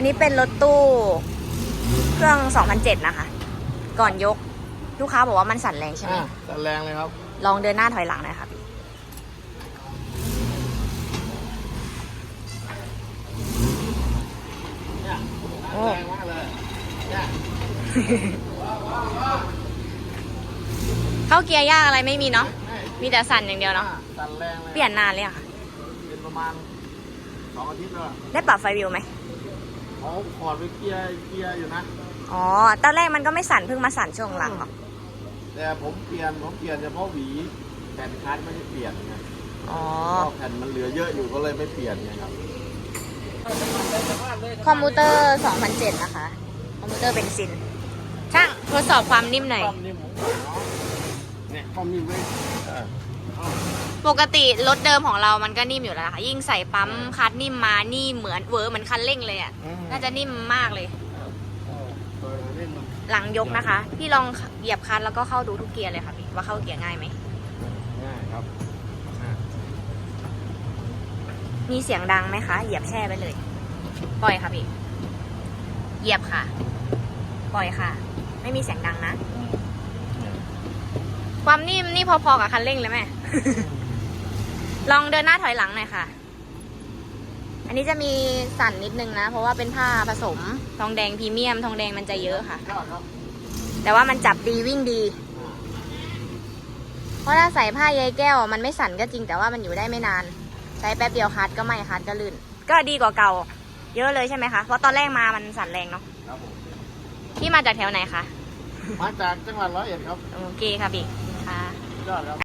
อันนี้เป็นรถตู้เครื่อง2007นะคะ ก่อนยกลูกค้าบอกว่ามันสั่นแรงใช่ไหมอะแต่แรงเลยครับ ลองเดินหน้าถอยหลังหน่อยค่ะพี่เนี่ยโอ้แรงมากเลย เนี่ยเข้าเกียร์ยากอะไรไม่มีเนาะไม่มีแต่สั่นอย่างเดียวเนาะอ่สั่นแรงเลยเปลี่ยนนานเลยอะค่ะเป็นประมาณสองอาทิตย์แล้วอะได้ปรับไฟวิวไหม เขาขอดไปเกียร์เกียร์อยู่นะอ๋อ ตอนแรกมันก็ไม่สั่นเพิ่งมาสั่นช่วงหลังเหรอ แต่ผมเปลี่ยนผมเปลี่ยนเฉพาะหวีแผ่นคัสไม่ได้เปลี่ยนไงอ๋อเพราะแผ่นมันเหลือเยอะอยู่ก็เลยไม่เปลี่ยนไงครับ คอมพิวเตอร์2007นะคะ คอมพิวเตอร์เบนซิน ช่างทดสอบความนิ่มหน่อย ความนิ่มของผมเนาะเนี่ยความนิ่มเลยเออเอา ปกติรถเดิมของเรามันก็นิ่มอยู่แล้วนะคะยิ่งใส่ปั๊มคัดนิ่มมานี่เหมือนเวอร์เหมือนคันเร่งเลยอะ่ะอืมน่าจะนิ่มมากเลยเอาเปิดเล่นมันหลังยกนะคะ พี่ลองเหยียบคันแล้วก็เข้าดูทุกเกียร์เลยค่ะพี่ว่าเข้าเกียร์ง่ายไหมง่ายครับอะมีเสียงดังไหมคะ เหยียบแช่ไปเลย ปล่อยค่ะพี่ เหยียบค่ะ ปล่อยค่ะ ไม่มีเสียงดังนะ ความนิ่มนี่พอๆกับคันเร่งเลยแม่ ลองเดินหน้าถอยหลังหน่อยค่ะ อันนี้จะมีสั่นนิดนึงนะ เพราะว่าเป็นผ้าผสมทองแดงพรีเมียม ทองแดงมันจะเยอะค่ะยอดครับแต่ว่ามันจับดีวิ่งดี เพราะถ้าใส่ผ้าใยแก้ว มันไม่สั่นก็จริงแต่ว่ามันอยู่ได้ไม่นาน ใช้แป๊บเดียวคัดก็ไม่คัดก็ลื่น ก็ดีกว่าเก่า เยอะเลยใช่ไหมคะ เพราะตอนแรกมามันสั่นแรงเนาะครับผมพี่มาจากแถวไหนคะ มาจากจังหวัดร้อยเอ็ดครับ โอเคค่ะพี่ค่ะยอดครับ Läraren.